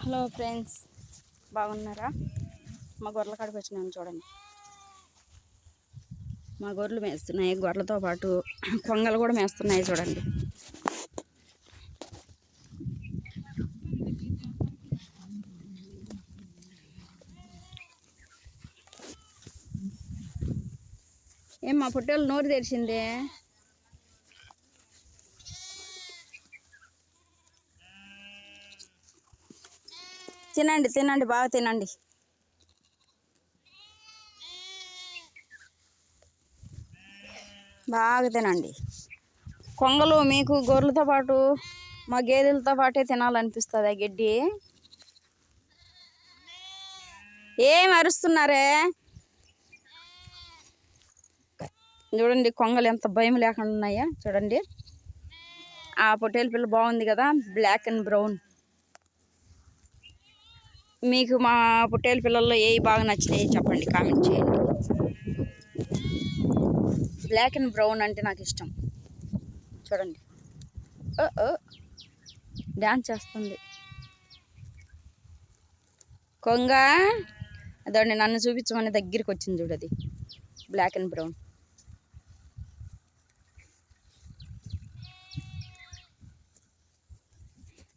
Hello friends బాగున్నారా? మా గొర్రెల కాడికి వచ్చినాను చూడండి. మా గొర్రెలు మేస్తున్నాయి గొర్రెలతో పాటు కొంగలు కూడా మేస్తున్నాయి చూడండి. ఏం మా పుట్టోళ్ళు నోరు తెరిచిందే? తినండి తినండి బాగా తినండి. బాగా తినండి. కొంగలు మీకు గొర్రెలతో పాటు మా గేదెలతో పాటే తినాలనిపిస్తుంది ఆ గడ్డి. ఏం అరుస్తున్నారే? చూడండి కొంగలు ఎంత భయం లేకుండా ఉన్నాయా? చూడండి. ఆ పొట్టేల పిల్ల బాగుంది కదా బ్లాక్ అండ్ బ్రౌన్. మీకు మా పుట్టేళ్ళ పిల్లల్లో ఏ బాగా నచ్చినాయి చెప్పండి కామెంట్ చేయండి. బ్లాక్ అండ్ బ్రౌన్ అంటే నాకు ఇష్టం. చూడండి. ఓ ఓ. డ్యాన్స్ చేస్తుంది. కొంగ అదండి నన్ను చూపించమని దగ్గరికి వచ్చింది చూడది బ్లాక్ అండ్ బ్రౌన్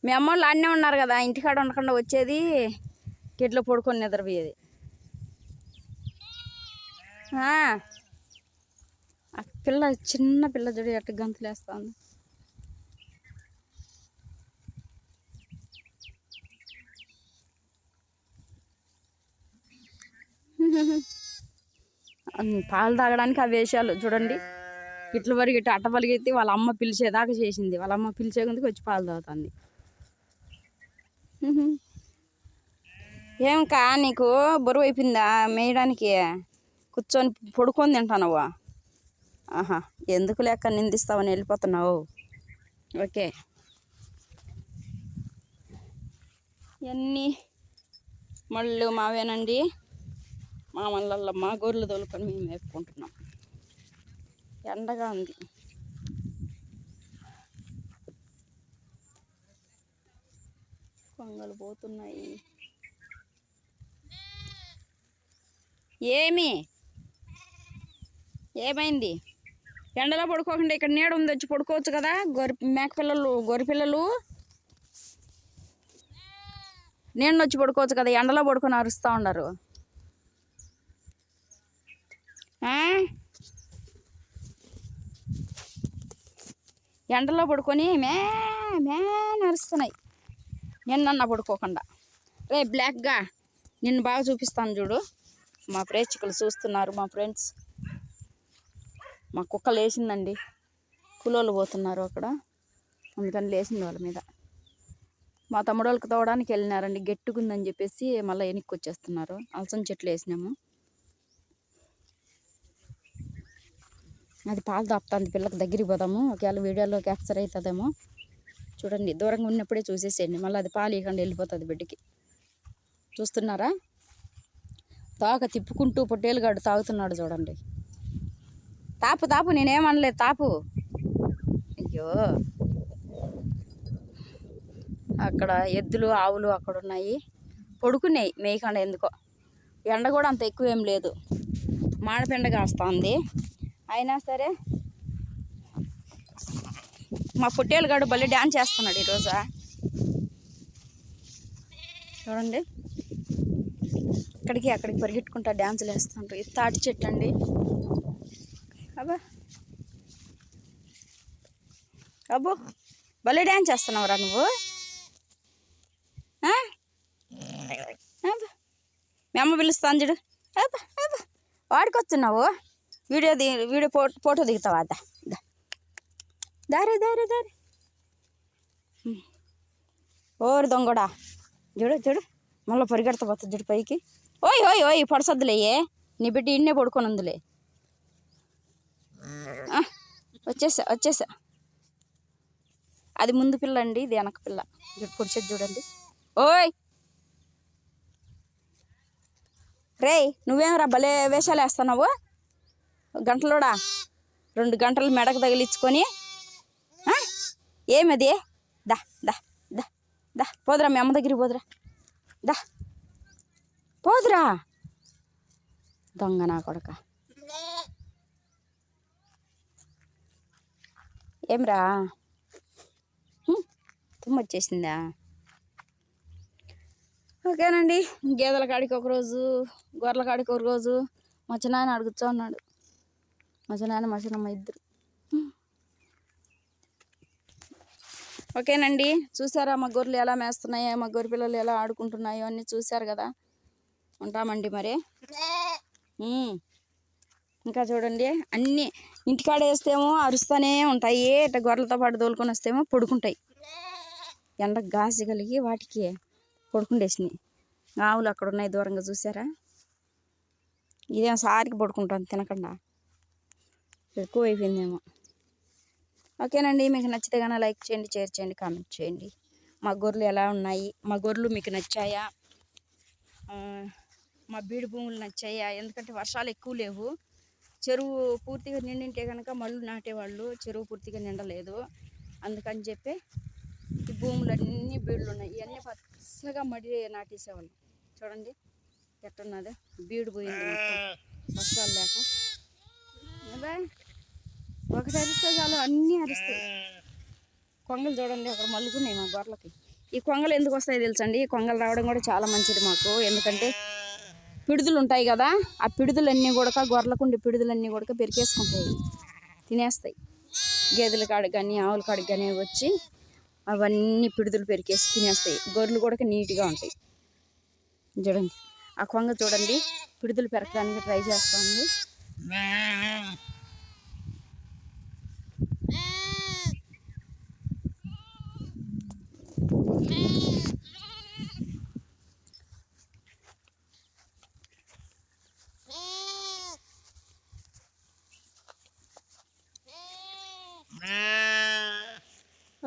మీ అమ్మోళ్ళు ఆడనే ఉన్నారు కదా ఇంటికాడ ఉండకుండా వచ్చేది కిట్లో పడుకొని నిద్రపోయేది. ఆ. పిల్ల చిన్న పిల్ల చూడు అట్ట గంతులు ఉంది పాలు తాగడానికి ఆ వేషాలు చూడండి. ఇట్ల వరకు ఇట్లా అట్ట పలిగైతే వాళ్ళ అమ్మ పిలిచేదాకా చేసింది. వాళ్ళ అమ్మ పిలిచే ముందుకు వచ్చి పాలు తాగుతుంది. ఏంకా నీకు బరువు అయిపోయిందా మేయడానికి? కూర్చొని పడుకొని తింటానవ్వ ఆహా ఎందుకు లేక నిందిస్తావని వెళ్ళిపోతున్నావు? ఓకే. ఇవన్నీ మళ్ళు మావేనండి? మా మళ్ళల్లో మా గొర్రెలు తోలుకొని మేము మేపుకుంటున్నాం. ఎండగా ఉంది. కొంగలు పోతున్నాయి. ఏమి? ఏమైంది? ఎండలో పడుకోకుండా ఇక్కడ నీడ ఉంది వచ్చి పడుకోవచ్చు కదా? గొర్రె మేకపిల్లలు గొర్రె పిల్లలు? నేను వచ్చి పడుకోవచ్చు కదా ఎండలో పడుకొని అరుస్తూ ఉన్నారు. ఎండలో పడుకొని మే మే నరుస్తున్నాయి నిన్న పడుకోకుండా. రే బ్లాక్గా నిన్ను బాగా చూపిస్తాను చూడు. మా ప్రేక్షకులు చూస్తున్నారు మా ఫ్రెండ్స్. మా కుక్క లేచిందండి. కులోళ్ళు పోతున్నారు అక్కడ. అందుకని లేచింది వాళ్ళ మీద. మా తమ్ముడోళ్ళకి తోవడానికి వెళ్ళినారండి. గట్టుకుందని చెప్పేసి మళ్ళీ వెనక్కి వచ్చేస్తున్నారు అలసం చెట్లు వేసినాము. అది పాలు తాపుతుంది పిల్లకి దగ్గరికి పోదాము. ఒకవేళ వీడియోలో క్యాప్చర్ అవుతుందేమో. చూడండి. దూరంగా ఉన్నప్పుడే చూసేసేయండి. మళ్ళీ అది పాలు ఇవ్వకుండా వెళ్ళిపోతుంది బిడ్డకి. చూస్తున్నారా? తాక తిప్పుకుంటూ పొట్టేలుగాడు తాగుతున్నాడు చూడండి. తాపు తాపు నేనేమనలేదు తాపు. అయ్యో. అక్కడ ఎద్దులు ఆవులు అక్కడ ఉన్నాయి పడుకున్నాయి మేయకుండా ఎందుకో. ఎండ కూడా అంత ఎక్కువ ఏం లేదు. మాడపెండ కాస్తుంది. అయినా సరే మా పొట్టేలుగాడు భలే డ్యాన్స్ చేస్తున్నాడు ఈరోజా. చూడండి. ఇక్కడికి అక్కడికి పరిగెట్టుకుంటా డ్యాన్సులు వేస్తుంటారు. ఇది తాటి చెట్టు అండి. అబ్బా. అబ్బో భలే డ్యాన్స్ చేస్తున్నావురా నువ్వు. అబ్బా. మీ అమ్మ పిలుస్తాను చూడు. అబ్బా అబ్బా. వీడియో ది వీడియో ఫోటో ఫోటో దిగుతావా? దా దారే దారి దారి. దారి దొంగడా. చూడు చూడు. మళ్ళీ పరిగెడతా పోతుంది పైకి. ఓయ్ ఓయ్ ఓయ్ పడసద్దులేయే నీ బిడ్డ ఇన్నే పడుకొని ఉందిలే. ఆ, వచ్చేసా వచ్చేసా. అది ముందు పిల్ల అండి ఇది వెనక పిల్ల. పొడిచేది చూడండి. ఓయ్! రేయ్ నువ్వేమరా భలే వేషాలు వేస్తున్నావు? గంటలోడా? రెండు గంటలు మెడకు తగిలించుకొని. ఆ? ఏమది? దా దా దా దా. పోదురా మీ అమ్మ దగ్గరికి పోదురా. దా. పోదురా. దొంగ నా కొడక. ఏమ్రా? హ్మ్, వచ్చేసిందా? ఓకేనండి గేదెల కాడికి ఒక రోజు గొర్రెల కాడికి ఒక రోజు మా చిన్నాయన అడుగుతూ ఉన్నాడు. మా చిన్నాయన మా చిన్నమ్మ ఇద్దరు. ఓకేనండి. చూసారా మా గొర్రెలు ఎలా మేస్తున్నాయో మా గొర్రె పిల్లలు ఎలా ఆడుకుంటున్నాయో అన్నీ చూశారు కదా? ఉంటామండి మరి. ఇంకా చూడండి అన్నీ ఇంటికాడ వేస్తేమో అరుస్తూనే ఉంటాయి. ఇట్లా గొర్రెలతో పాటు తోలుకొని వస్తేమో పడుకుంటాయి. ఎండ గాసి కలిగి వాటికి పడుకుండేసినాయి. ఆవులు అక్కడ ఉన్నాయి దూరంగా చూసారా? ఇదేం సారికి పడుకుంటాను తినకుండా. ఎక్కువ అయిపోయిందేమో ఓకేనండి. మీకు నచ్చితే కనుక లైక్ చేయండి షేర్ చేయండి కామెంట్ చేయండి. మా గొర్రెలు ఎలా ఉన్నాయి? మా గొర్రెలు మీకు నచ్చాయా? మా బీడు భూములు నచ్చాయా? ఎందుకంటే వర్షాలు ఎక్కువ లేవు. చెరువు పూర్తిగా నిండింటే కనుక మళ్ళు నాటేవాళ్ళు. చెరువు పూర్తిగా నిండలేదు. అందుకని చెప్పి ఈ భూములన్నీ బీడులు ఉన్నాయి. ఇవన్నీ పచ్చగా మడి నాటేసేవాళ్ళు. చూడండి ఎట్టున్నది బీడు పోయింది వర్షాలు లేక. బాయ్. ఒకటి అరిస్తే చాలు అన్నీ అరుస్తాయి. కొంగలు చూడండి అక్కడ మల్లుకున్నాయి మా గొర్రెలకి ఈ కొంగలు ఎందుకు వస్తాయి తెలుసండి? ఈ కొంగలు రావడం కూడా చాలా మంచిది మాకు. ఎందుకంటే పిడుదులు ఉంటాయి కదా ఆ పిడుదులన్నీ కూడా గొర్రెలకుండి పిడుదులన్నీ కూడా పెరికేసుకుంటాయి. తినేస్తాయి. గేదెల కాడికి కానీ ఆవుల కాడికి కానీ వచ్చి అవన్నీ పిడుదులు పెరికేసి తినేస్తాయి. గొర్రెలు కూడా నీట్గా ఉంటాయి. చూడండి. ఆ కొంగ చూడండి పిడుదులు పెరగడానికి ట్రై చేస్తుంది.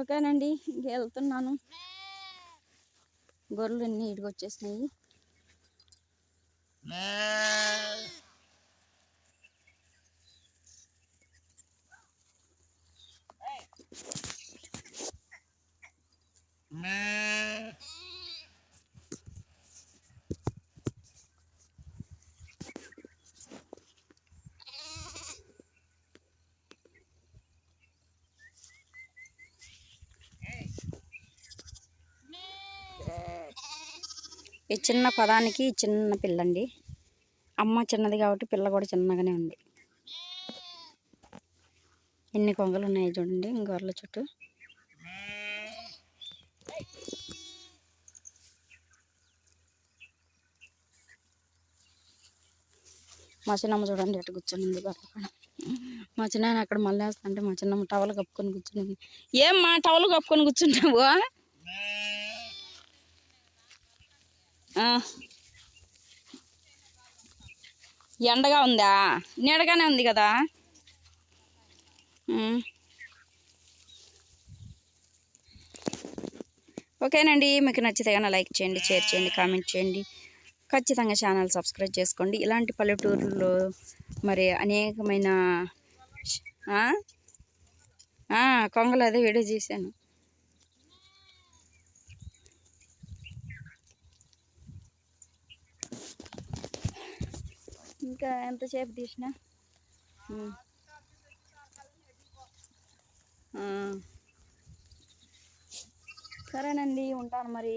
ఓకేనండి ఇంక వెళ్తున్నాను. గొర్రెలు నీటికి ఇడికి వచ్చేసినాయి ఈ చిన్న పదానికి చిన్న పిల్లండి. అమ్మ చిన్నది కాబట్టి పిల్ల కూడా చిన్నగానే ఉంది. ఎన్ని కొంగలు ఉన్నాయి చూడండి గొర్రెల చుట్టూ. మా చిన్నమ్మ చూడండి ఎటు కూర్చొని ఉంది గొర్రెల మా చిన్న అక్కడ మళ్ళీ వేస్తుంటే మా చిన్నమ్మ టవల్ కప్పుకొని కూర్చుని ఏం మా టవల్ కప్పుకొని కూర్చుంటావు ఆ. ఎండగా ఉందా? నీడగానే ఉంది కదా? ఓకేనండి మీకు నచ్చితే కానీ లైక్ చేయండి షేర్ చేయండి కామెంట్ చేయండి. ఖచ్చితంగా ఛానల్ సబ్స్క్రైబ్ చేసుకోండి. ఇలాంటి పల్లెటూరులో మరి అనేకమైన కొంగలు అదే వీడియో చేశాను. ఇంకా ఎంతసేపు తీసినా? సరేనండి ఉంటాను మరి.